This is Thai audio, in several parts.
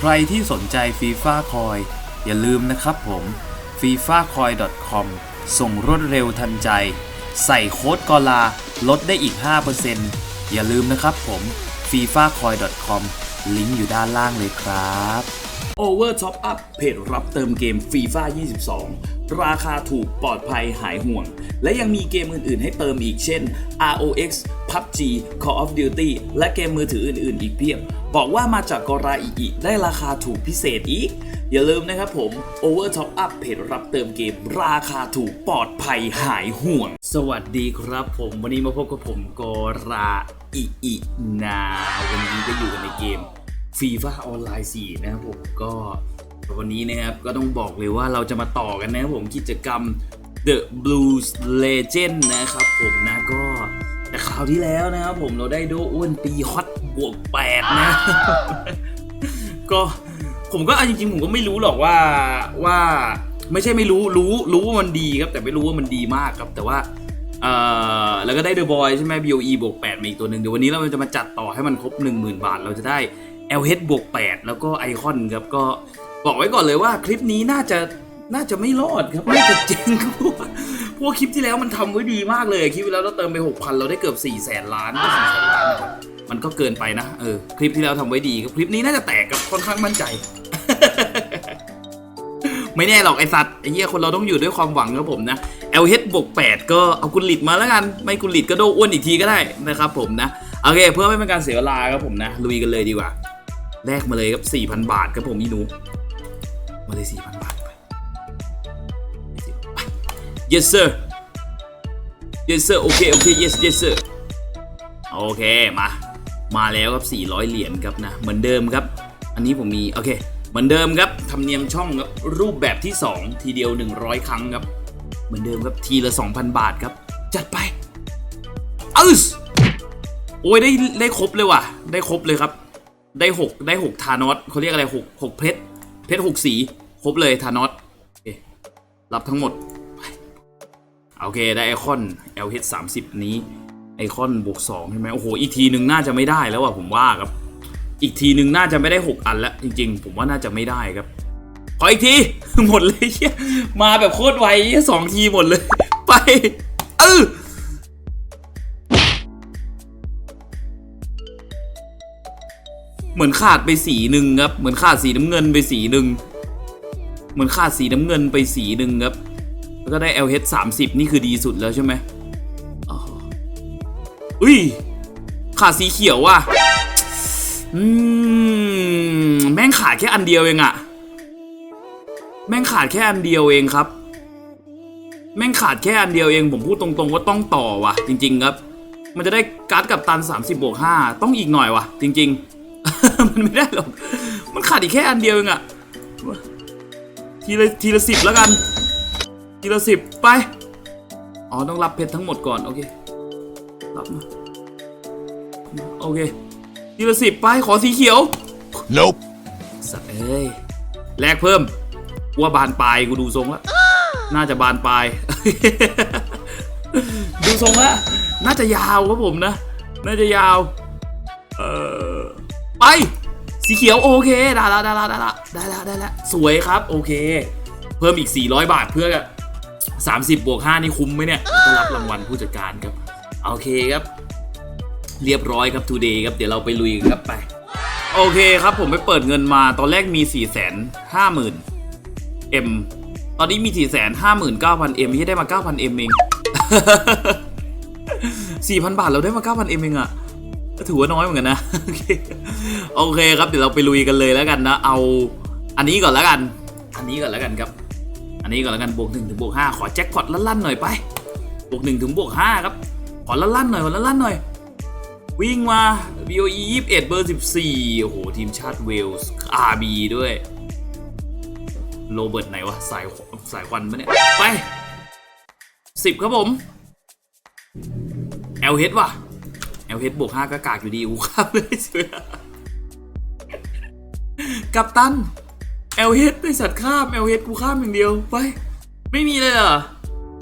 ใครที่สนใจฟีฟ่าคอยอย่าลืมนะครับผม f i f a c o i com ส่งรวดเร็วทันใจ ใส่โค้ดกอลาลดได้อีก 5%อย่าลืมนะครับผม f i f a c o i com ลิงก์อยู่ด้านล่างเลยครับ Over Top Up เพจรับเติมเกม FIFA 22 ราคาถูกปลอดภัยหายห่วง และยังมีเกมอื่น ๆ ให้เติมอีกเช่น ROX PUBG Call of Duty และเกมมือถืออื่น ๆ อีกเพียบ บอกว่ามาจากกราอีอีได้ราคาถูกพิเศษอีก อย่าลืมนะครับผม Over Top Up เพจรับเติมเกม ราคาถูกปลอดภัยหายห่วง สวัสดีครับผมวันนี้มาพบกับผมกราอีอีนาวันนี้ก็อยู่กันในเกมฟีฟ่าออนไลน์4นะครับผมก็ วันนี้นะครับก็ต้องบอกเลยว่าเราจะมาต่อกันนะครับผมกิจกรรม The Blues Legend นะครับผมนะก็แต่คราวที่แล้วนะครับผมเราได้โดอ้วนตีฮอตบวก8นะก็ผมก็เอาจริงๆผมก็ไม่รู้หรอกว่าว่าไม่ใช่ไม่รู้รู้รู้ว่ามันดีครับแต่ไม่รู้ว่ามันดีมากครับแต่ว่าเอ่อแล้วก็ได้เดอะบอยใช่ไหม BOE บวก8มาอีกตัวหนึ่งเดี๋ยววันนี้เราจะมาจัดต่อให้มันครบ 10,000 บาท เราจะได้ LH บวก8แล้วก็ไอคอนครับก็ บอกไว้ก่อนเลยว่าคลิปนี้น่าจะน่าจะไม่รอดครับน่าจะเจ๊งครับพว่าเพราะว่าคลิปที่แล้วมันทำไว้ดีมากเลยคลิปที่แล้วเราเติมไป 6,000 เราได้เกือบ4แสนล้านก็4แสนล้านนะครับมันก็เกินไปนะเออคลิปที่แล้วทำไว้ดีครับคลิปนี้น่าจะแตกครับค่อนข้างมั่นใจ ไม่แน่หรอกไอสัตว์ไอเหี้ยคนเราต้องอยู่ด้วยความหวังครับผมนะ LH บวก8ก็เอากุลิตมาแล้วกัน ไม่กุลิตก็โดอ้วนอีกทีก็ได้นะครับผมนะโอเคเพื่อไม่เป็นการเสียเวลาครับผมนะลุยกันเลยดีกว่าแลกมาเลยครับ4,000 บาทครับผมอีหนู มาเลย4,000บาทไป yes sir yes sir โอเคโอเค yes yes sir โอเคมา มาแล้วครับ 400 เหรียญครับนะ เหมือนเดิมครับ อันนี้ผมมี โอเค เหมือนเดิมครับธรรมเนียมช่องครับ รูปแบบที่ 2 ทีเดียว 100 ครั้งครับ เหมือนเดิมครับ ทีละ 2,000 บาทครับ จัดไปอึสโอ้ยได้ได้ครบเลยว่ะ ได้ครบเลยครับ ได้ 6 ได้ 6 ทานอสเขาเรียกอะไร 6 6 เพชร เพชร6สี ครบเลยทานอสโอเครับทั้งหมด โอเค ได้ไอคอน LH 30 นี้ ไอคอนบวก2ใช่ไหมโอ้โห อีกทีหนึ่งน่าจะไม่ได้แล้วอะผมว่าครับ อีกทีหนึ่งน่าจะไม่ได้ 6 อันแล้ว จริง ๆ ผมว่าน่าจะไม่ได้ครับ ขออีกที หมดเลยเียมาแบบโคตรไวสองทีหมดเลย ไป เออ เหมือนขาดไปสีหนึ่งครับ เหมือนขาดสีน้ำเงินไปสีหนึ่งเหมือนขาดสีน้ำเงินไปสีหนึ่งครับ แล้วก็ได้ LH 30 นี่คือดีสุดแล้วใช่ไหมอ๋ออุ้ย ขาดสีเขียวว่ะ อืม แม่งขาดแค่อันเดียวเองอะแม่งขาดแค่อันเดียวเองครับ แม่งขาดแค่อันเดียวเอง ผมพูดตรงๆว่าต้องต่อว่ะ จริง ๆ ครับ มันจะได้การ์ดกับตัน 30บวก5ต้องอีกหน่อยว่ะ จริง ๆ มันไม่ได้หรอก มันขาดอีกแค่อันเดียวเองอะทีละทีละสิบแล้วกัน ทีละสิบไป อ๋อต้องรับเพชรทั้งหมดก่อนโอเครับมาโอเคทีละสิบไปขอสีเขียว Nope. สัตว์เอ้ยแลกเพิ่มกูว่าบานปลายกูดูทรงแล้วน่าจะบานปลาย ดูทรงแล้วน่าจะยาวครับผมนะ น่าจะยาว เออไป สีเขียวโอเคได้และได้และได้และได้และได้และสวยครับโอเค เพิ่มอีก 400 บาทเพื่อ30บวก5นี่คุ้มไหมเนี่ยก็รับรางวัลผู้จัดการครับโอเคครับ เรียบร้อยครับ today ครับเดี๋ยวเราไปลุยกันครับไป โอเคครับผมไปเปิดเงินมาตอนแรกมี 4 5 0 0 0 0 M ตอนนี้มี 4 5 9 0 0 0 M ที่ได้มา 9,000 M เอง 4,000 บาทเราได้มา 9,000 M เองอะถือว่าน้อยเหมือนกันนะโอเค โอเคครับเดี๋ยวเราไปลุยกันเลยแล้วกันนะ เอาอันนี้ก่อนแล้วกัน อันนี้ก่อนแล้วกันครับ อันนี้ก่อนแล้วกันบวกหนึ่งถึงบวกห้าขอแจ็คพอตลั่นๆหน่อยไปบวกหนึ่งถึงบวกห้าครับ ขอลั่นๆหน่อยขอลั่นๆหน่อย วิ่งมา BOE 21 เบอร์ 14 โอ้โห ทีมชาติเวลส์ RB ด้วย โรเบิร์ตไหนวะ สายสายควันปะเนี่ย ไป 10 ครับผม LH ว่ะ LH บวก 5 ก็กากอยู่ดีอูข้ามเลยเสือ กับตัน LH ไอสัตว์ข้าม LH กูข้ามอย่างเดียวไปไม่มีเลยเหรอ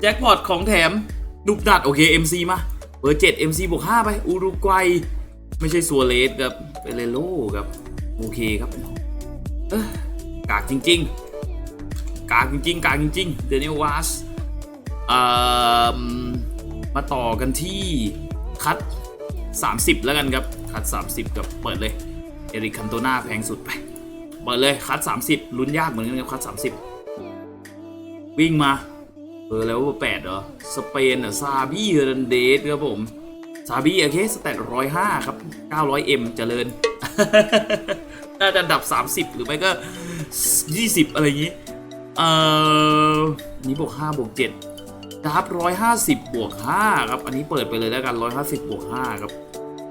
แจ็คพอตของแถมดุกดัดโอเค MC มาเบอร์7 MC บวก5ไปอุรุกวัยไม่ใช่ซัวเรสครับเปเรโลครับโอเคครับเอ้อกากจริง ๆ กากจริงๆ กากจริงๆเดนิเอลวาสมาต่อกันที่คัด 30 แล้วกันครับ คัด 30 กับเปิดเลย เอริกคันโตนาแพงสุดไป เปิดเลยคัด30ลุ้นยากเหมือนกันครับคัด30วิ่งมาเออแล้วว่าแปดเหรอ สเปนเหรอซาบีเรนเดสครับผมซาบีโอเคสแตทร้อยห้าครับ 900M เจริญ น่าจะอันดับ30หรือไม่ก็20อะไรอย่างนี้ เอ่อ นี้บวก5บวก7ดาบ150บวก5ครับ อันนี้เปิดไปเลยแล้วกัน150บวก5ครับ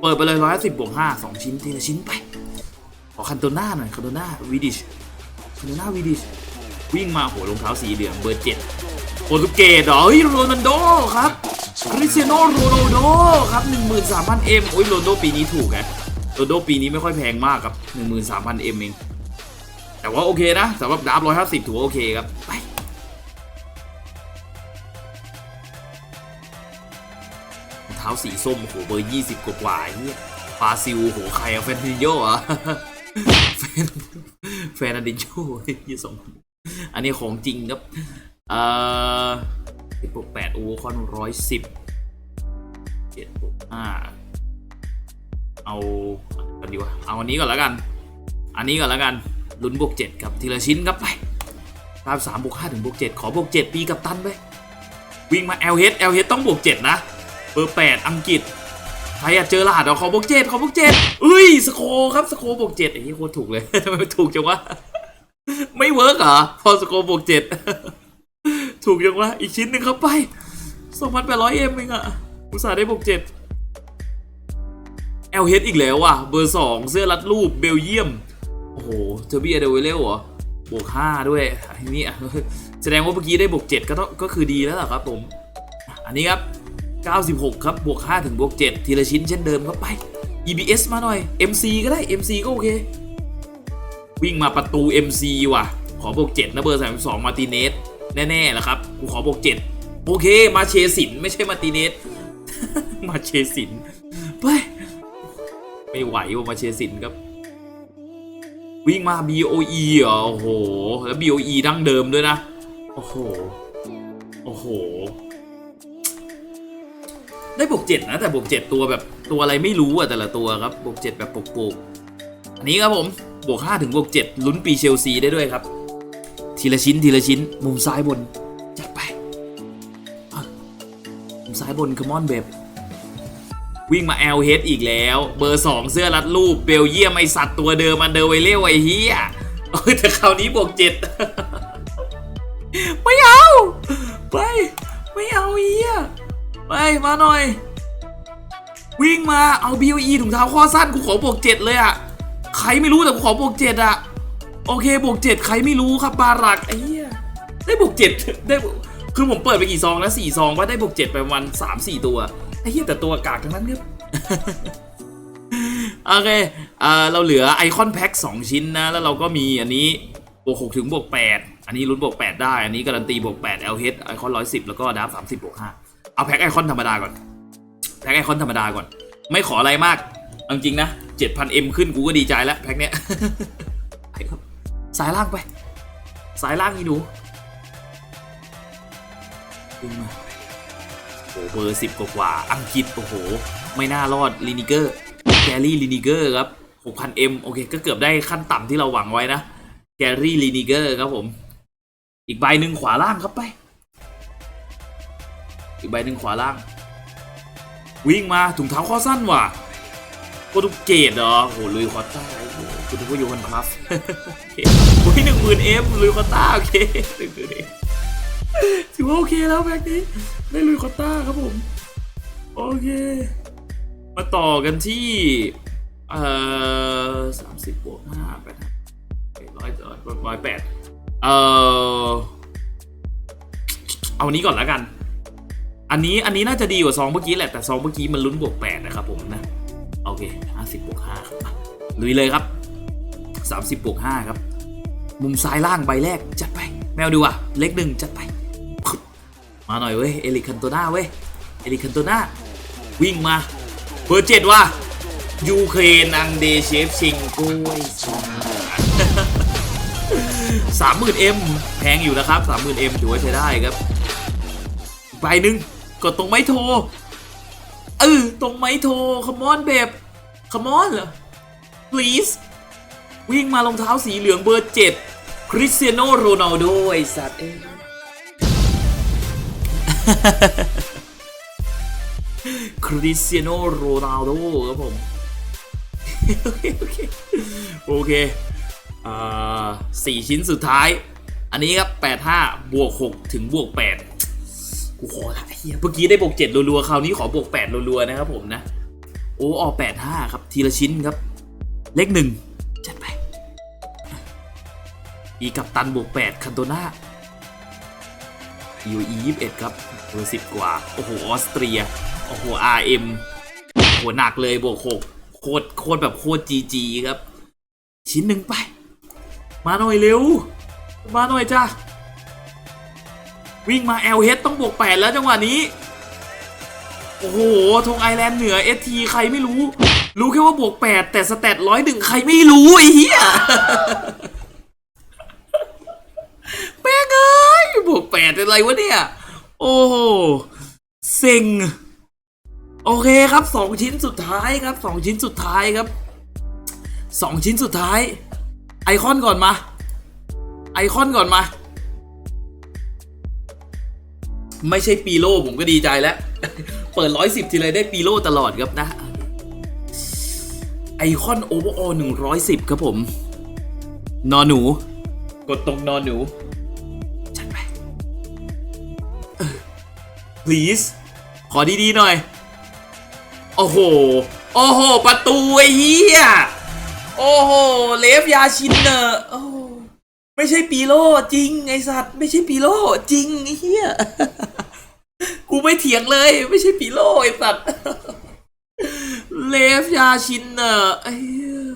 เปิดไปเลย150บวก5 2ชิ้นทีละชิ้นไป ขอคันโตน่าหน่อยคันโตน่าวิดิชคันโตน่าวิดิชวิ่งมาโหรองเท้าสีเหลืองเบอร์เจ็ดโปรตุเกสเหรอเฮ้ยโรนัลโดครับคริสเตียโนโรนัลโดครับ13,000 M โอ้ยโรนัลโดปีนี้ถูกไงโรนัลโดปีนี้ไม่ค่อยแพงมากครับ13,000 M เองแต่ว่าโอเคนะสำหรับดับ150ถือว่าโอเคครับไปเท้าสีส้มโอ้โหเบอร์20กว่ากว่าเนี่ยฟาซิลโอ้โหใครอะแฟนดิโยอะ แฟนแฟนอดินโยยี่สองอันนี้ของจริงครับ เอ่อสิบวกแปดโอเวอร์คอนร้อยสิบเจ็ดบวกห้าเอาอันดีวะเอาอันนี้ก่อนแล้วกัน อันนี้ก่อนแล้วกันลุ้นบวกเจ็ดครับทีละชิ้นครับไปตามสามบวกห้าถึงบวกเจ็ดขอบวกเจ็ดปีกับตันไปวิ่งมา LH LH ต้องบวกเจ็ดนะเบอร์แปดอังกฤษ ใครอะเจอรหลาดเหรอขอบวกเจ็ดขอบวกเจ็ดเอ้ยสโคครับสโคบวกเจ็ดไอ้ที่โคตรถูกเลยทำไมถูกจังวะไม่เวิร์กเหรอพอสโคบวกเจ็ดถูกยังวะอีกชิ้นหนึ่งเข้าไปสองพันแปดร้อยเอ็มเองอะอุตส่าห์ได้บวกเจ็ดเอลเฮดอีกแล้วว่ะเบอร์สองเสื้อรัดรูปเบลเยียม โอ้โหเจอร์บี้เดวิลเลเหรอบวกห้าด้วยอันนี้แสดงว่าเมื่อกี้ได้บวกเจ็ดก็ต้องก็คือดีแล้วล่ะครับผม อันนี้ครับ 96 ครับบวก5ถึงบวก7ทีละชิ้นเช่นเดิมครับไป EBS มาหน่อย MC ก็ได้ MC ก็โอเค วิ่งมาประตู MC ว่ะ ขอบวก7นะเบอร์ 32 มาติเนสแน่ๆแหละครับกูขอบวก7โอเค มาเชสินไม่ใช่มาติเนสมาเชสินไปไม่ไหวว่ามาเชสินครับ วิ่งมา BOE เหรอโอ้โห แล้ว BOE ดั้งเดิมด้วยนะ โอ้โห โอ้โห ได้บวกเจ็ดนะแต่บวกเจ็ดตัวแบบตัวอะไรไม่รู้อะแต่ละตัวครับบวกเจ็ดแบบปกๆอันนี้ครับผมบวกห้าถึงบวกเจ็ดลุ้นปีเชลซีได้ด้วยครับ ทีละชิ้นทีละชิ้น มุมซ้ายบน จัดไปมุมซ้ายบนคอมอนเบบวิ่งมา l อ h อีกแล้ว เบอร์2เสื้อรัดรูปเบลเยียมไอสัตว์ตัวเดิมอันเดอร์ไวเล่ไอเฮียเออแต่คราวนี้บวกเจ็ดไม่เอา ไป ไม่เอาเฮีย ไปมาหน่อย วิ่งมาเอา BOE ถุงเท้าข้อสั้นกูขอบวกเจ็ดเลยอะใครไม่รู้แต่กูขอบวกเจ็ดอะโอเคบวกเจ็ดใครไม่รู้ครับบารักไอ้เหี้ยได้บวกเจ็ดได้บวกคือผมเปิดไปกี่ซองแล้วสี่ซองว่าได้บวกเจ็ดไปประมาณสามสี่ตัวไอ้เหี้ยแต่ตัวกากทั้งนั้นครับโอเคเอ่อเราเหลือไอคอนแพ็ค2ชิ้นนะ แล้วเราก็มีอันนี้บวก6ถึงบวก8อันนี้ลุ้นบวก8ได้ อันนี้การันตีบวก8 LH ไอคอน110แล้วก็ดับ30บวก5 เอาแพ็คไอคอนธรรมดาก่อน แพ็คไอคอนธรรมดาก่อน ไม่ขออะไรมากเอาจริงๆนะ 7,000M ขึ้นกูก็ดีใจแล้วแพ็คเนี้ยสายล่างไป สายล่างนี่หนูดึงมาโอ้โหเบอร์สิบกว่าอังกฤษ โอ้โห ไม่น่ารอดลินิเกอร์แกรี่ลินิเกอร์ครับ 6,000M โอเค ก็เกือบได้ขั้นต่ำที่เราหวังไว้นะแกรี่ลินิเกอร์ครับผม อีกใบหนึ่งขวาล่างครับไป อีกใบหนึ่งขวาล่าง วิ่งมาถุงเท้าข้อสั้นว่ะโปรตุเกสเหรอโหลุยคอต้าคุณนึกว่าโยฮันคลัฟโอเคโอ้ยหนึ่งหมื่นเอฟลุยคอต้าโอเคหนึ่งหมื่นเอฟถือว่าโอเคแล้วแบ็กนี้ได้ลุยคอต้าครับผม โอเค มาต่อกันที่ เอ่อสามสิบบวกห้าแปดร้อยร้อยแปดเอ่อเอาอันนี้ก่อนแล้วกัน อันนี้อันนี้น่าจะดีกว่าซองเมื่อกี้แหละแต่ซองเมื่อกี้มันลุ้นบวกแปดนะครับผมนะ โอเคห้าสิบบวกห้าครับลุยเลยครับสามสิบบวกห้าครับ มุมซ้ายล่างใบแรกจัดไป แมวดูอะเล็กหนึ่งจัดไป มาหน่อยเว้ย เอลิคันโตนาเว้ย เอลิคันโตนาวิ่งมาเบอร์เจ็ดว่ะยูเครนอังเดเชฟชิงโก้ยซองสามหมื่นเอ็มแพงอยู่นะครับสามหมื่นเอ็มถือว่าใช้ได้ครับใบหนึ่ง กดตรงไม้โทรเออตรงไม้โทรคมอนแบบคมอนเหรอ please วิ่งมารองเท้าสีเหลืองเบอร์เจ็ดคริสเตียโนโรนัลโดไอสัตว์เอ้คริสเตียโนโรนัลโดครับผม โอเค โอเคโอเคอ่าสี่ชิ้นสุดท้าย อันนี้ครับแปดห้าบวกหกถึงบวกแปด อละเฮียเมื่อกี้ได้บวกเจ็ดรัวๆคราวนี้ขอบวกแปดรัวๆนะครับผมนะ โอ้ออกแปดห้าครับ ทีละชิ้นครับ เลขหนึ่งจัดไป อีกับตันบวกแปดคันโตนา UE 21ครับเบอร์สิบกว่า โอ้โห ออสเตรีย โอ้โห RM โอ้โหหนักเลยบวกหกโคตรโคตรแบบโคตร GG ครับ ชิ้นหนึ่งไป มาหน่อยเร็ว มาหน่อยจ้า วิ่งมา LH ต้องบวก8แล้วจังหวะนี้ โอ้โหธงไอแลนด์เหนือ ST ใครไม่รู้ รู้แค่ว่าบวก8แต่สแตทร้อยหนึ่งใครไม่รู้ไอ้เหี้ยแม่งเอ้ยบวกแปดเป็นไรวะเนี่ย โอ้โหเซ็งโอเคครับสองชิ้นสุดท้ายครับสองชิ้นสุดท้ายครับสองชิ้นสุดท้าย ไอคอนก่อนมา ไอคอนก่อนมา ไม่ใช่ปีโลผมก็ดีใจแล้ว เปิดร้อยสิบทีไรได้ปีโลตลอดครับนะไอคอนโอเวอร์ออหนึ่งร้อยสิบครับผม นอหนู กดตรงนอนหนู จัดไปเออ please ขอดีๆหน่อย โอ้โห โอ้โห ประตูไอ้เหี้ย โอ้โห เลฟยาชินเนอร์โอ้โหไม่ใช่ปีโลจริง ไอสัตว์ ไม่ใช่ปีโลจริง ไอ้เหี้ย กูไม่เถียงเลย ไม่ใช่ปีโลไอสัตว์เลฟยาชินเนอร์ไอ้เหี้ย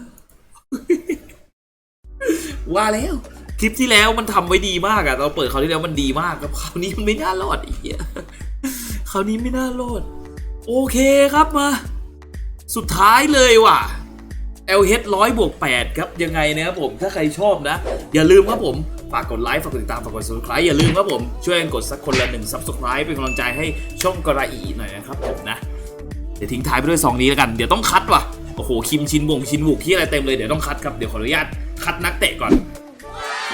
ว่าแล้ว คลิปที่แล้วมันทำไว้ดีมากอะเราเปิดคราวที่แล้วมันดีมากครับคราวนี้มันไม่น่ารอดอีกคราวนี้ไม่น่ารอด โอเคครับมา สุดท้ายเลยว่ะ LH ร้อยบวก8ครับยังไงนะครับผมถ้าใครชอบนะ อย่าลืมครับผม ฝากกดไลค์ฝากกดติดตามฝากกด subscribe อย่าลืมครับผม ช่วยกันกดสักคนละหนึ่ง subscribe เป็นกำลังใจให้ช่องกระอีหน่อยนะครับผมนะ เดี๋ยวทิ้งท้ายไปด้วยซองนี้แล้วกัน เดี๋ยวต้องคัดว่ะ โอ้โห คิมชินวงชินบุกที่อะไรเต็มเลย เดี๋ยวต้องคัดครับ เดี๋ยวขออนุญาตคัดนักเตะก่อน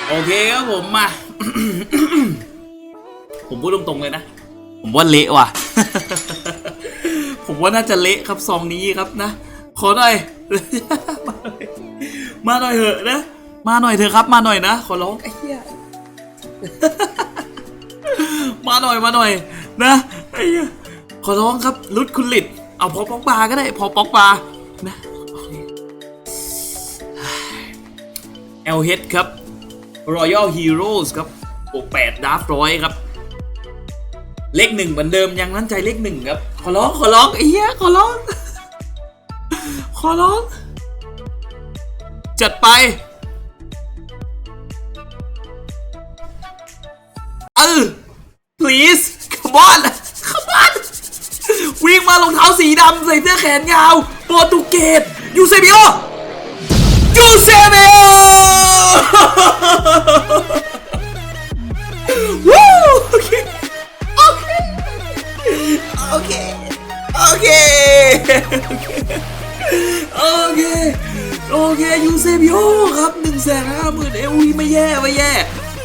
โอเคครับผมมา ผมพูดตรงๆเลยนะ ผมว่าเละว่ะ ผมว่าน่าจะเละครับซองนี้ครับนะ ขอหน่อย มาหน่อยมาหน่อยเถอะนะ มาหน่อยเถอะครับมาหน่อยนะขอร้องไอ้เหี้ยมาหน่อยมาหน่อย นะไอ้เหี้ยขอร้องครับลุดคุณลิดเอาพอป๊อกบาก็ได้พอป๊อกบานะโอเค LH ครับ Royal Heroes ครับบวก8ดาร์ฟร้อยครับ เลขหนึ่งเหมือนเดิมยังมั่นใจเลขหนึ่งครับ ขอร้องขอร้องไอ้เหี้ยขอร้อง ขอร้อง จัดไปารองเท้าสีดำใส่เสื้อแขนยาวโปรตุเกสยูเซบิโอยูเซบิโอวู้โอเคโอเคโอเคโอเคโอเคโอเคยูเซบิโอครับหนึ่งแสนห้าหมื่นเอวีไม่แย่ไม่แย่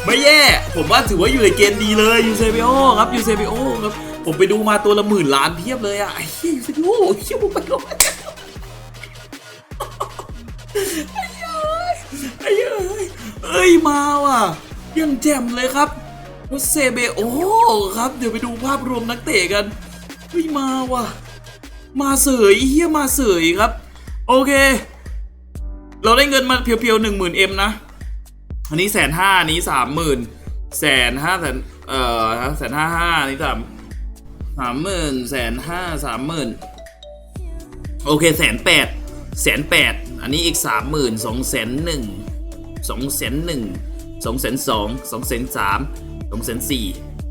ไม่แย่ ผมว่าถือว่าอยู่ในเกณฑ์ดีเลยยูเซบิโอครับยูเซบิโอครับ ผมไปดูมาตัวละหมื่นล้านเพียบเลยอะไอ้เหี้ยฟิโอเหี้ยผมไปก่อนไอ้เอ้ยเอ้ยมาว่ะยังแจ่มเลยครับวเซเบโอครับ เดี๋ยวไปดูภาพรวมนักเตะกันเฮ้ยมาว่ะ มาเสยเฮียมาเสยครับ โอเค เราได้เงินมาเพียวๆหนึ่งหมื่นเอ็มนะ อันนี้แสนห้านี้สามหมื่นแสนห้าแสนเอ่อแสนห้าห้านี้สาม สามหมื่นแสนห้าสามหมื่นโอเคแสนแปดแสนแปดอันนี้อีกสามหมื่นสองแสนหนึ่งสองแสนหนึ่งสองแสนสองสองแสนสามสองแสนสี่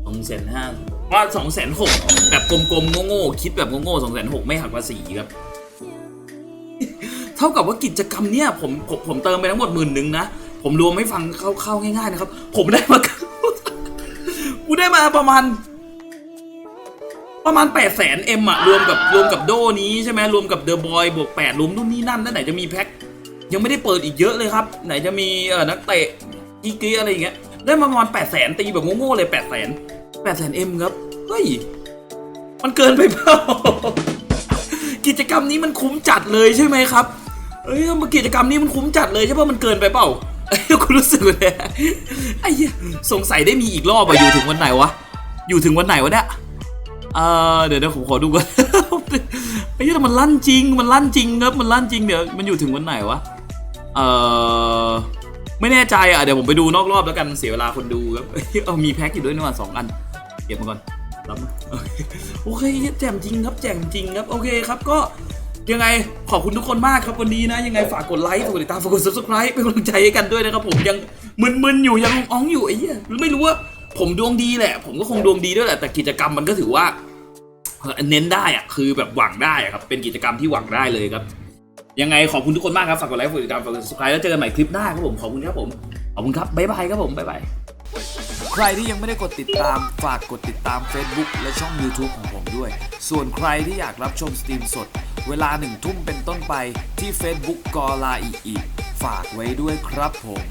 สองแสนห้าว่าสองแสนหกแบบกลมๆโง่ๆคิดแบบโง่ๆสองแสนหกไม่หักภาษีครับ เท่ากับว่ากิจกรรมเนี้ยผมผมผมเติมไปทั้งหมดหมื่นหนึ่งนะ ผมรวมให้ฟังเข้าๆง่ายๆนะครับ ผมได้มากูได้มาประมาณ ประมาณ8 0 0แสนเอ็มอะรวมกับรวมกับโดนี้ใช่ไหมรวมกับเดอะบอยบวก8รวมนู่นนี่นั่นแล้วไหนจะมีแพ็คยังไม่ได้เปิดอีกเยอะเลยครับ ไหนจะมีเออนักเตะอีกเกียอะไรอย่างเงี้ยได้มาประมาณ8 0 0แสนตีแบบโง่ๆเลย8 0 0แสน8 0 0แสนเอ็มครับเฮ้ยมันเกินไปเปล่ากิจกรรมนี้มันคุ้มจัดเลยใช่ไหมครับเอ้ยมันกิจกรรมนี้มันคุ้มจัดเลยใช่ป่ะมันเกินไปเปล่าเอ้ยคุณรู้สึกเลยไอ้สงสัยได้มีอีกรอบอะอยู่ถึงวันไหนวะอยู่ถึงวันไหนวะเนี่ย เออเดี๋ยวเดี๋ยวผมขอดูก่อนไอ้เหี้ยแต่มันลั่นจริง มันลั่นจริงครับมันลั่นจริงเดี๋ยวมันอยู่ถึงวันไหนวะเออไม่แน่ใจอะเดี๋ยวผมไปดูนอกรอบแล้วกันเสียเวลาคนดูครับเออามีแพ็คอยู่ด้วยนี่หว่าสองอันเก็บมาก่อนรับมาโอเคแจ่มจริงครับแจ่มจริงครับโอเคครับก็ยังไงขอบคุณทุกคนมากครับวันนี้นะ ยังไงฝากกดไลค์ฝากกดติดตามฝากกด subscribe เป็นกำลังใจให้กันด้วยนะครับผมยังมึนๆอยู่ยังอ้องอยู่ไอ้เหี้ยไม่รู้ว่า ผมดวงดีแหละ ผมก็คงดวงดีด้วยแหละแต่กิจกรรมมันก็ถือว่าเน้นได้อะคือแบบหวังได้อะครับเป็นกิจกรรมที่หวังได้เลยครับ ยังไงขอบคุณทุกคนมากครับฝากกดไลค์กดติดตามฝากกด subscribe แล้วเจอกันใหม่คลิปหน้าครับผมขอบคุณครับผมขอบคุณครับบ๊ายบายครับผมบ๊ายบายใครที่ยังไม่ได้กดติดตาม ฝากกดติดตาม Facebook และช่อง YouTube ของผมด้วย ส่วนใครที่อยากรับชมสตรีมสด เวลาหนึ่งทุ่มเป็นต้นไปที่ Facebook กอลาอีอีฝากไว้ด้วยครับผม